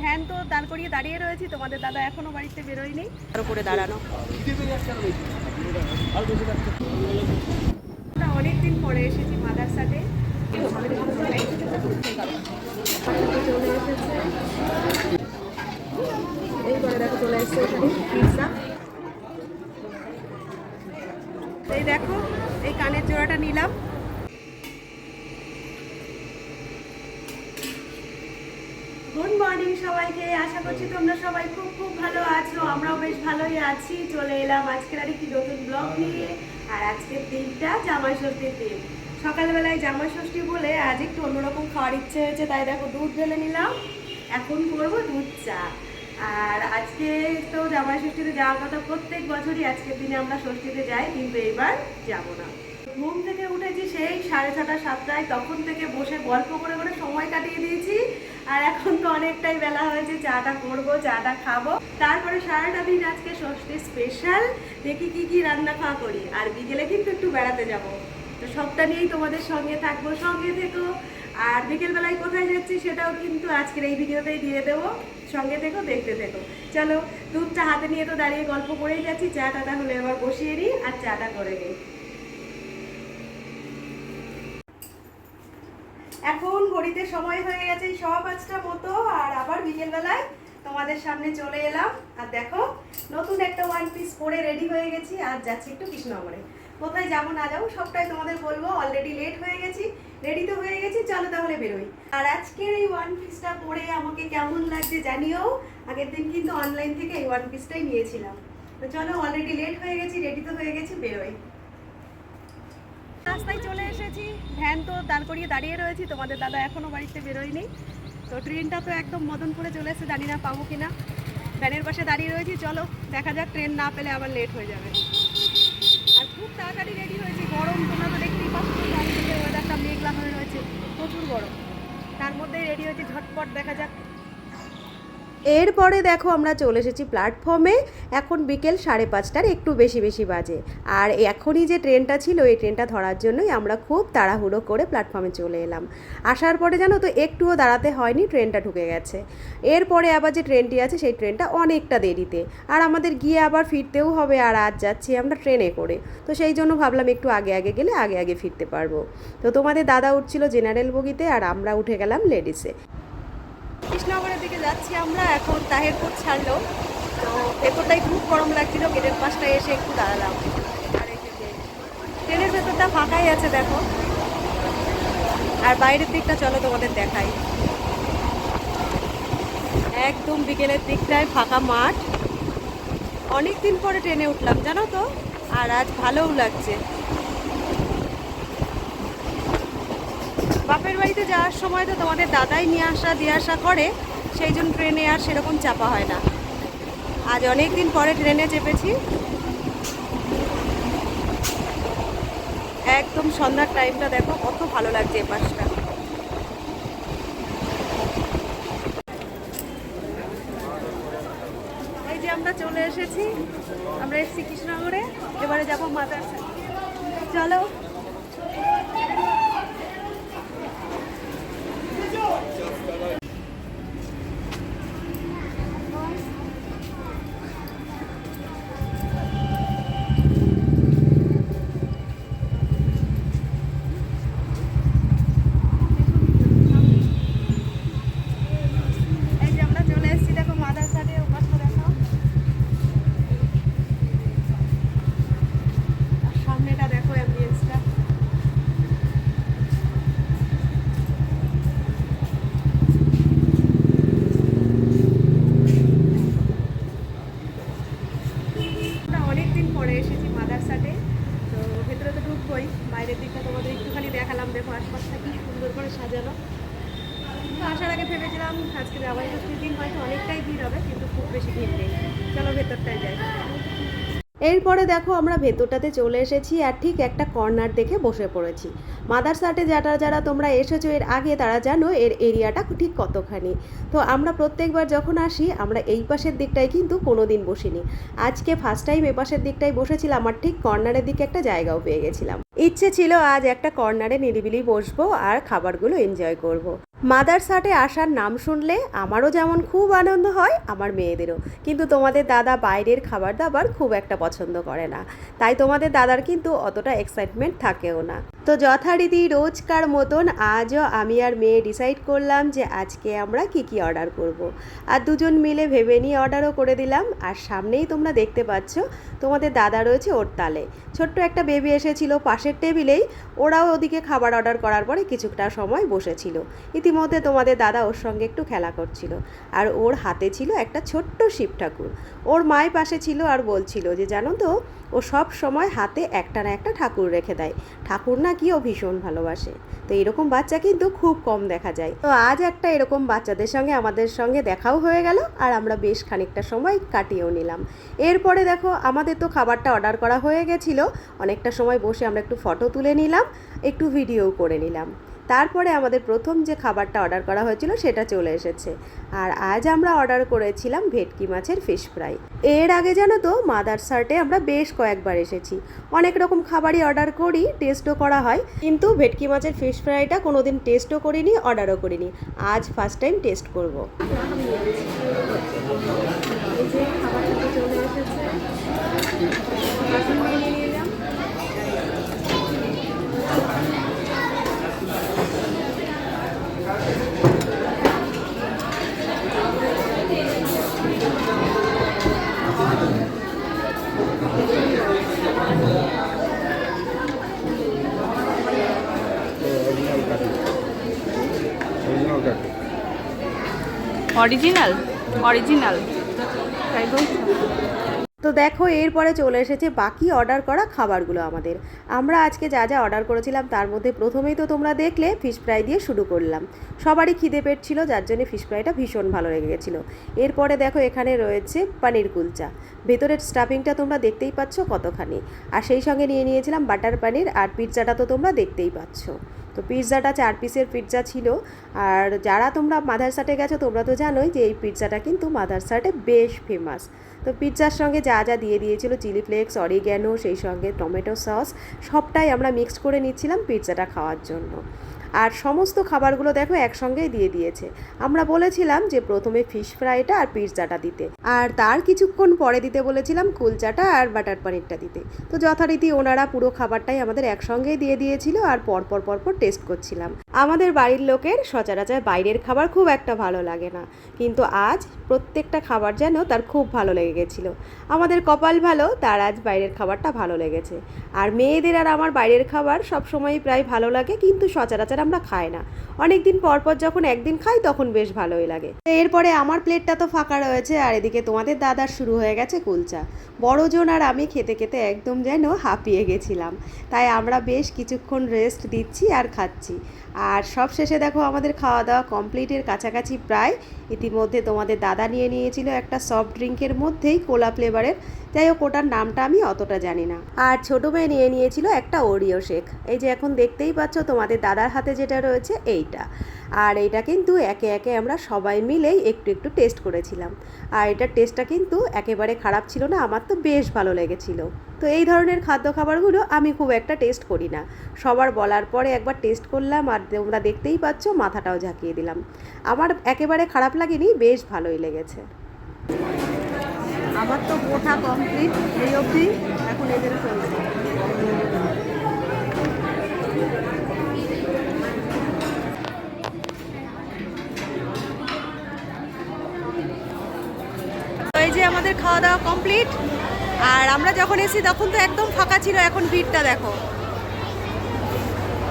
Van তো দাঁড় করিয়ে দাঁড়িয়ে রয়েছি তোমাদের দাদা এখনও বাড়িতে বেরোয়নি। তার উপরে দাঁড়ানো। অনেকদিন পরে এসেছি মাদারসাটে চলে এসেছে এইবারে দেখো চলে এসেছে এখানে পিৎজা এই দেখো এই কানের জোড়াটা নিলাম। মর্নিং সবাইকে। আশা করছি তোমরা সবাই খুব খুব ভালো আছো। আমরাও বেশ ভালোই আছি। চলে এলাম আজকের আরেকটি নতুন ব্লগ নিয়ে। আর আজকের দিনটা জামাই ষষ্ঠীর দিন। সকালবেলায় জামাই ষষ্ঠী বলে আজ একটু অন্যরকম খাওয়ার ইচ্ছে হয়েছে তাই দেখো দুধ ঢেলে নিলাম। এখন করব দুধ চা। আর আজকে তো জামাই ষষ্ঠীতে যাওয়ার কথা প্রত্যেক বছরই আজকের দিনে আমরা ষষ্ঠীতে যাই কিন্তু এবার যাব না। ঘুম থেকে উঠেছি সেই সাড়ে ছটা সাতটায়। তখন থেকে বসে গল্প করে করে সময় কাটিয়ে দিয়েছি। আর এখন তো অনেকটাই বেলা হয়েছে, চাটা করব, চাটা খাব। তারপরে সারাটা দিন আজকে ষষ্ঠী স্পেশাল দেখি কি কি রান্না খাওয়া করি। আর বিকেলে কিন্তু একটু বেড়াতে যাব। তো সবটা নিয়েই তোমাদের সঙ্গে থাকব, সঙ্গে থেকো। আর বিকেলবেলায় কোথায় যাচ্ছি সেটাও কিন্তু আজকের এই ভিডিওতেই দিয়ে দেবো। সঙ্গে থেকো, দেখতে থেকো। চলো, দুধটা হাতে নিয়ে তো দাঁড়িয়ে গল্প করেই যাচ্ছি। চাটা তাহলে এবার বসিয়ে নিই আর চাটা করে নিই। এখন ঘড়িতে সময় হয়ে গেছে সব পাঁচটা মতো, আর আবার বিকেলবেলায় তোমাদের সামনে চলে এলাম। আর দেখো, নতুন একটা ওয়ান পিস পরে রেডি হয়ে গেছি, আর যাচ্ছি একটু কৃষ্ণনগরে। কোথায় যাব না যাব, সবটাই তোমাদের বলব অলরেডি লেট হয়ে গেছি রেডি তো হয়ে গেছি, চলো তাহলে বেরোই। আর আজকের এই ওয়ান পিসটা পরে আমাকে কেমন লাগছে জানিও? আগের দিন কিন্তু অনলাইন থেকে এই ওয়ান পিসটাই নিয়েছিলাম। তো চলো অলরেডি লেট হয়ে গেছি রেডি তো হয়ে গেছি, বেরোই। রাস্তায় চলে এসেছি। ভ্যান তো দাঁড় করিয়ে দাঁড়িয়ে রয়েছি, তোমাদের দাদা এখনও বাড়িতে বেরোয়নি। তো ট্রেনটা তো একদম মদনপুরে চলে এসেছে, জানি না পাবো কিনা। ভ্যানের পাশে দাঁড়িয়ে রয়েছি, চলো দেখা যাক, ট্রেন না পেলে আবার লেট হয়ে যাবে। আর খুব তাড়াতাড়ি রেডি হয়েছি, গরম, তোমরা তো দেখতেই পাচ্ছ ওয়েদারটা মেঘলা হয়ে রয়েছে, প্রচুর গরম। তার মধ্যেই রেডি হয়েছি, ঝটপট দেখা যাক এরপরে দেখো আমরা চলে এসেছি প্ল্যাটফর্মে এখন বিকেল সাড়ে পাঁচটার, একটু বেশি বেশি বাজে। আর এখনই যে ট্রেনটা ছিল, এই ট্রেনটা ধরার জন্যই আমরা খুব তাড়াহুড়ো করে প্ল্যাটফর্মে চলে এলাম। আসার পরে জানো তো, একটুও দাঁড়াতে হয়নি, ট্রেনটা ঢুকে গেছে। এরপরে আবার যে ট্রেনটি আছে, সেই ট্রেনটা অনেকটা দেরিতে। আর আমাদের গিয়ে আবার ফিরতেও হবে, আর আজ যাচ্ছি আমরা ট্রেনে করে। তো সেই জন্য ভাবলাম একটু আগে আগে গেলে আগে আগে ফিরতে পারব। তো তোমাদের দাদা উঠছিল জেনারেল বগিতে আর আমরা উঠে গেলাম লেডিসে কৃষ্ণনগরের দিকে যাচ্ছি আমরা, এখন তাহেরপুর ছাড়লো। তো ভেতরটাই খুব গরম লাগছিল, গেটের পাশটায় এসে একটু দাঁড়ালাম। আর ট্রেনের ভেতরটা ফাঁকাই আছে, দেখো। আর বাইরের দিকটা চলো তোমাদের দেখাই। একদম বিকেলের দিকটায় ফাঁকা মাঠ। অনেক দিন পরে ট্রেনে উঠলাম, জানো তো? আর আজ ভালোও লাগছে। বাপের বাড়িতে যাওয়ার সময় তো তোমাদের দাদাই নিয়ে আসা, দিয়ে আসা করে, সেই জন্য ট্রেনে আর সেরকম চাপা হয় না। আজ অনেক দিন পরে ট্রেনে চেপেছি। একদম সন্ধ্যার টাইমটা দেখো, কত ভালো লাগছে এ পাশটা। এই যে আমরা চলে এসেছি, আমরা এসেছি কৃষ্ণনগরে, এবারে যাব মাদার চলো এই যে আমরা চলে এসেছি দেখো মাদার সাথে ওপাশটা দেখো আর সামনেটা দেখো অ্যাম্বিয়েন্সটা আমরা অনেকদিন পরে এসেছি মাদারসাটে তো ভেতরে তো ঢুকবোই বাইরের দিকটা তোমাদের একটুখানি দেখালাম দেখো আশপাশটা কি সুন্দর করে সাজানো। তো আসার আগে ভেবেছিলাম আজকে জামাই ষষ্ঠীর দিন হয়তো অনেকটাই ভিড় হবে, কিন্তু খুব বেশি ভিড় নেই। চলো ভেতরটাই যাই। এরপরে দেখো আমরা ভেতরটাতে চলে এসেছি আর ঠিক একটা কর্নার দেখে বসে পড়েছি। মাদারসাটে যারা যারা তোমরা এসেছ, এর আগে তারা জানো এর এরিয়াটা ঠিক কতখানি। তো আমরা প্রত্যেকবার যখন আসি, আমরা এই পাশের দিকটায় কিন্তু কোনো দিন বসিনি। আজকে ফার্স্ট টাইম এ পাশের দিকটায় বসেছিলাম আর ঠিক কর্নারের দিকে একটা জায়গাও পেয়ে গেছিলাম। ইচ্ছে ছিল আজ একটা কর্নারে নিরিবিলি বসবো আর খাবারগুলো এনজয় করব। মাদার সাটে আসার নাম শুনলে আমারও যেমন খুব আনন্দ হয়, আমার মেয়েদেরও। কিন্তু তোমাদের দাদা বাইরের খাবার দাবার খুব একটা পছন্দ করে না। তাই তোমাদের দাদার কিন্তু অতটা এক্সাইটমেন্ট থাকেও না। তো যথারীতি রোজকার মতন আজও আমি আর মেয়ে ডিসাইড করলাম যে আজকে আমরা কি কি অর্ডার করব। আর দুজন মিলে ভেবে নিয়ে অর্ডারও করে দিলাম। আর সামনেই তোমরা দেখতে পাচ্ছ, তোমাদের দাদা রয়েছে ওর তালে। ছোট্ট একটা বেবি এসেছিল পাশের টেবিলেই ওরাও ওদিকে খাবার অর্ডার করার পরে কিছুটা সময় বসেছিল। ইতিমধ্যে তোমাদের দাদা ওর সঙ্গে একটু খেলা করছিল। আর ওর হাতে ছিল একটা ছোট্ট শিব ঠাকুর। ওর মায়ের পাশে ছিল আর বলছিল যে, জানো তো ও সব সময় হাতে একটা না একটা ঠাকুর রেখে দেয়। ঠাকুর নাকি ও ভীষণ ভালোবাসে। তো এরকম বাচ্চা কিন্তু খুব কম দেখা যায়। তো আজ একটা এরকম বাচ্চাদের সঙ্গে, আমাদের সঙ্গে দেখাও হয়ে গেল আর আমরা বেশ খানিকটা সময় কাটিয়েও নিলাম। এরপরে দেখো, আমাদের তো খাবারটা অর্ডার করা হয়ে গেছিল। অনেকটা সময় বসে আমরা একটু ফটো তুলে নিলাম, একটু ভিডিও করে নিলাম। তারপরে আমাদের প্রথম যে খাবারটা অর্ডার করা হয়েছিল সেটা চলে এসেছে। আর আজ আমরা অর্ডার করেছিলাম ভেটকি মাছের ফিশ ফ্রাই। এর আগে জানো তো, মাদার সার্টে আমরা বেশ কয়েকবার এসেছি। অনেক রকম খাবারই অর্ডার করি টেস্টও করা হয়। কিন্তু ভেটকি মাছের ফিশ ফ্রাইটা কোনোদিন টেস্টও করিনি অর্ডারও করিনি। আজ ফার্স্ট টাইম টেস্ট করব। original অরিজিনাল অরিজিনাল তো? দেখো, এরপরে চলে এসেছে বাকি অর্ডার করা খাবারগুলো আমাদের। আমরা আজকে যা যা অর্ডার করেছিলাম, তার মধ্যে প্রথমেই তো তোমরা দেখলে ফিশ ফ্রাই দিয়ে শুরু করলাম। সবারই খিদে পেট ছিল, যার জন্য ফিশ ফ্রাইটা ভীষণ ভালো লেগে গেছিল। এরপরে দেখো, এখানে রয়েছে পানির কুলচা। ভেতরের স্টাফিংটা তোমরা দেখতেই পাচ্ছ কতখানি। আর সেই সঙ্গে নিয়ে নিয়েছিলাম বাটার পানির, আর পিৎজাটা তো তোমরা দেখতেই পাচ্ছ। তো পিৎজাটা চার পিসের পিৎজা ছিল। আর যারা তোমরা মাদারসাটে গেছো, তোমরা তো জানোই যে এই পিৎজাটা কিন্তু মাদারসাটে বেশ ফেমাস তো পিৎজার সঙ্গে যা যা দিয়ে দিয়েছিল চিলি ফ্লেক্স অরিগ্যানো সেই সঙ্গে টমেটো সস সবটাই আমরা মিক্স করে নিচ্ছিলাম পিৎজাটা খাওয়ার জন্য। আর সমস্ত খাবারগুলো দেখো একসঙ্গেই দিয়ে দিয়েছে। আমরা বলেছিলাম যে প্রথমে ফিশ ফ্রাইটা আর পিৎজাটা দিতে। আর তার কিছুক্ষণ পরে দিতে বলেছিলাম কুলচাটা আর বাটার পনিরটা দিতে। তো যথারীতি ওনারা পুরো খাবারটাই আমাদের একসঙ্গেই দিয়ে দিয়েছিল আর পরপর পরপর টেস্ট করছিলাম। আমাদের বাড়ির লোকের সচরাচর বাইরের খাবার খুব একটা ভালো লাগে না। কিন্তু আজ প্রত্যেকটা খাবার যেন তার খুব ভালো লেগে গেছিল। আমাদের কপাল ভালো, তার আজ বাইরের খাবারটা ভালো লেগেছে। আর মেয়েদের আর আমার বাইরের খাবার সবসময়ই প্রায় ভালো লাগে, কিন্তু সচরাচর আমরা খাই না। অনেক দিন পর পর যখন একদিন খাই তখন বেশ ভালোই লাগে। তো এরপরে আমার প্লেটটা তো ফাঁকা রয়েছে আর এদিকে তোমাদের দাদার শুরু হয়ে গেছে কুলচা। বড়জন আর আমি খেতে খেতে একদম যেন হাঁপিয়ে গেছিলাম। তাই আমরা বেশ কিছুক্ষণ রেস্ট দিচ্ছি আর খাচ্ছি। আর সব শেষে দেখো আমাদের খাওয়া দাওয়া কমপ্লিটের কাছাকাছি প্রায়। ইতিমধ্যে তোমাদের দাদা নিয়ে নিয়েছিল একটা সফট ড্রিঙ্কের মধ্যেই কোলা ফ্লেভারের যাই হোক ওটার নামটা আমি অতটা জানি না। আর ছোটো মেয়ে নিয়ে নিয়েছিল একটা ওরিও শেক এই যে এখন দেখতেই পাচ্ছ, তোমাদের দাদার হাতে যেটা রয়েছে এইটা। আর এইটা কিন্তু একে একে আমরা সবাই মিলেই একটু একটু টেস্ট করেছিলাম। আর এটার টেস্টটা কিন্তু একেবারে খারাপ ছিল না, আমার তো বেশ ভালো লেগেছিল। তো এই ধরনের খাদ্য খাবারগুলো আমি খুব একটা টেস্ট করি না। সবার বলার পরে একবার টেস্ট করলাম আর তোমরা দেখতেই পাচ্ছ, মাথাটাও ঝাঁকিয়ে দিলাম। আমার একেবারে খারাপ লাগেনি, বেশ ভালোই লেগেছে। আমার তো গোঠা কমপ্লিট এই অবধি, এখন এদের চলছে। এই যে আমাদের খাওয়া দাওয়া কমপ্লিট আর আমরা যখন এসি তখন তো একদম ফাঁকা ছিল, এখন ভিড়টা দেখো।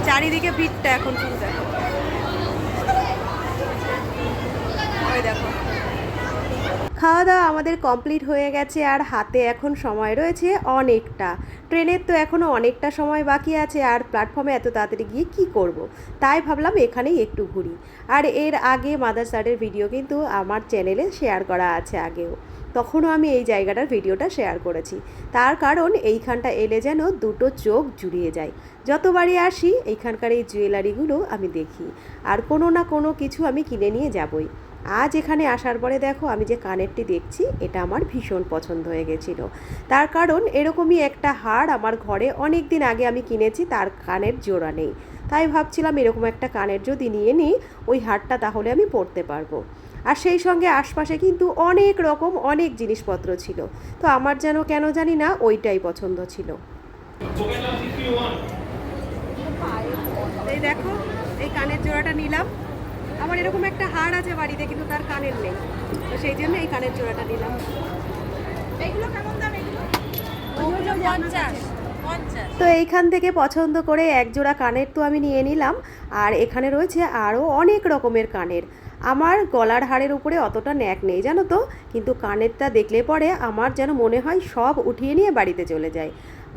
চারিদিকে ভিড়টা এখন শুধু দেখো ওই দেখো খাওয়া দাওয়া আমাদের কমপ্লিট হয়ে গেছে আর হাতে এখন সময় রয়েছে অনেকটা। ট্রেনের তো এখনও অনেকটা সময় বাকি আছে আর প্ল্যাটফর্মে এত তাড়াতাড়ি গিয়ে কি করব। তাই ভাবলাম এখানেই একটু ঘুরি। আর এর আগে মাদার ভিডিও কিন্তু আমার চ্যানেলে শেয়ার করা আছে আগেও। তখনও আমি এই জায়গাটার ভিডিওটা শেয়ার করেছি। তার কারণ এইখানটা এলে যেন দুটো চোখ জুড়িয়ে যায়। যতবারই আসি এইখানকার এই জুয়েলারিগুলো আমি দেখি। আর কোনো না কোনো কিছু আমি কিনে নিয়ে যাবই। আজ এখানে আসার পরে দেখো, আমি যে কানেরটি দেখছি, এটা আমার ভীষণ পছন্দ হয়ে গেছিল। তার কারণ, এরকমই একটা হার আমার ঘরে অনেক দিন আগে আমি কিনেছি, তার কানের জোড়া নেই। তাই ভাবছিলাম এরকম একটা কানের যদি নিয়ে নিই, ওই হারটা তাহলে আমি পরতে পারব। আর সেই সঙ্গে আশপাশে কিন্তু অনেক রকম, অনেক জিনিসপত্র ছিল। তো আমার যেন কেন জানি না, ওইটাই পছন্দ ছিল। এই দেখো এই কানের জোড়াটা নিলাম। আমার এরকম একটা হাড় আছে বাড়িতে কিন্তু তার কানের নেই। তো সেই জন্য এই কানের জোড়াটা নিলাম। এগুলো কেমন দাম এগুলো? তো এইখান থেকে পছন্দ করে এক জোড়া কানের তো আমি নিয়ে নিলাম। আর এখানে রয়েছে আরও অনেক রকমের কানের। আমার গলার হাড়ের উপরে অতটা ন্যাক নেই, জানো তো? কিন্তু কানেরটা দেখলে পরে আমার যেন মনে হয় সব উঠিয়ে নিয়ে বাড়িতে চলে যায়।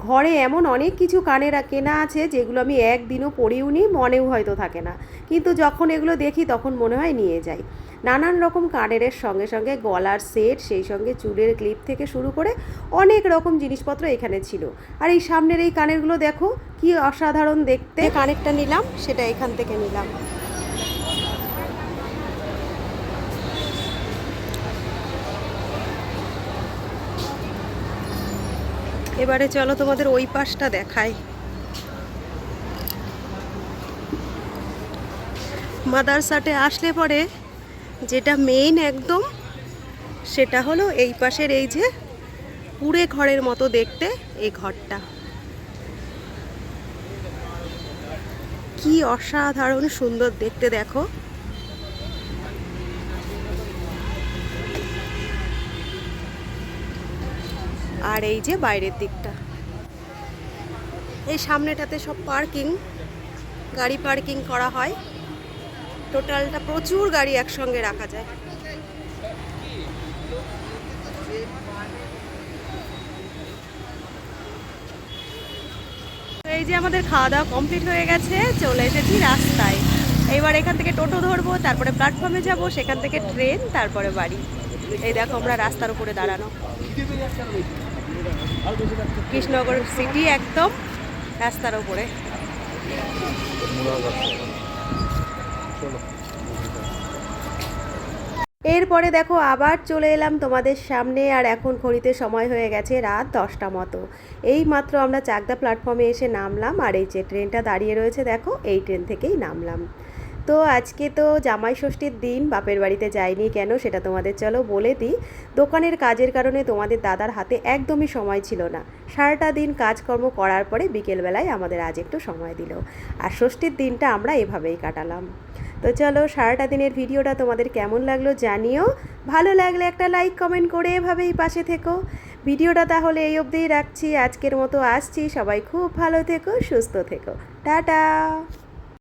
ঘরে এমন অনেক কিছু কানের কেনা আছে যেগুলো আমি একদিনও পরিও নি মনেও হয়তো থাকে না। কিন্তু যখন এগুলো দেখি তখন মনে হয় নিয়ে যাই। নানান রকম কানেরের সঙ্গে সঙ্গে গলার সেট, সেই সঙ্গে চুলের ক্লিপ থেকে শুরু করে অনেক রকম জিনিসপত্র এখানে ছিল। আর এই সামনের এই কানেরগুলো দেখো, কি অসাধারণ দেখতে। কানেরটা নিলাম, সেটা এখান থেকে নিলাম। এবারে চলো তোমাদের ওই পাশটা দেখাই। মাদারসাটে আসলে পরে যেটা মেইন একদম, সেটা হলো এই পাশের এই যে কুড়ে ঘরের মতো দেখতে এই ঘরটা। কি অসাধারণ সুন্দর দেখতে দেখো। আর এই যে বাইরের দিকটা। এই সামনেটাতে সব পার্কিং, গাড়ি পার্কিং করা হয়। টোটালটা প্রচুর গাড়ি একসঙ্গে রাখা যায়। এই যে আমাদের খাওয়া দাওয়া কমপ্লিট হয়ে গেছে, চলে এসেছি রাস্তায়। এবার এখান থেকে টোটো ধরবো, তারপরে প্ল্যাটফর্মে যাব, সেখান থেকে ট্রেন, তারপরে বাড়ি। এই দেখো আমরা রাস্তার উপরে দাঁড়ানো। কৃষ্ণনগর সিটি একদম রাস্তার উপরে। এরপরে দেখো আবার চলে এলাম তোমাদের সামনে, আর এখন ঘড়িতে সময় হয়ে গেছে রাত দশটা মতো। এই মাত্র আমরা চাকদা প্ল্যাটফর্মে এসে নামলাম, আর এই যে ট্রেনটা দাঁড়িয়ে রয়েছে দেখো, এই ট্রেন থেকেই নামলাম। তো আজকে তো জামাই ষষ্ঠীর দিন, বাপের বাড়িতে যাইনি কেন সেটা তোমাদের চলো বলে দিই। দোকানের কাজের কারণে তোমাদের দাদার হাতে একদমই সময় ছিল না। সারাটা দিন কাজকর্ম করার পরে বিকেলবেলায় আমাদের আজ একটু সময় দিল। আর ষষ্ঠীর দিনটা আমরা এভাবেই কাটালাম। তো চলো সারাটা দিনের ভিডিওটা তোমাদের কেমন লাগল জানিও। ভালো লাগলে একটা লাইক, কমেন্ট করে এভাবেই পাশে থেকো। ভিডিওটা তাহলে এই অবধিই রাখছি। আজকের মতো আসছি। সবাই খুব ভালো থেকো, সুস্থ থেকো। টাটা!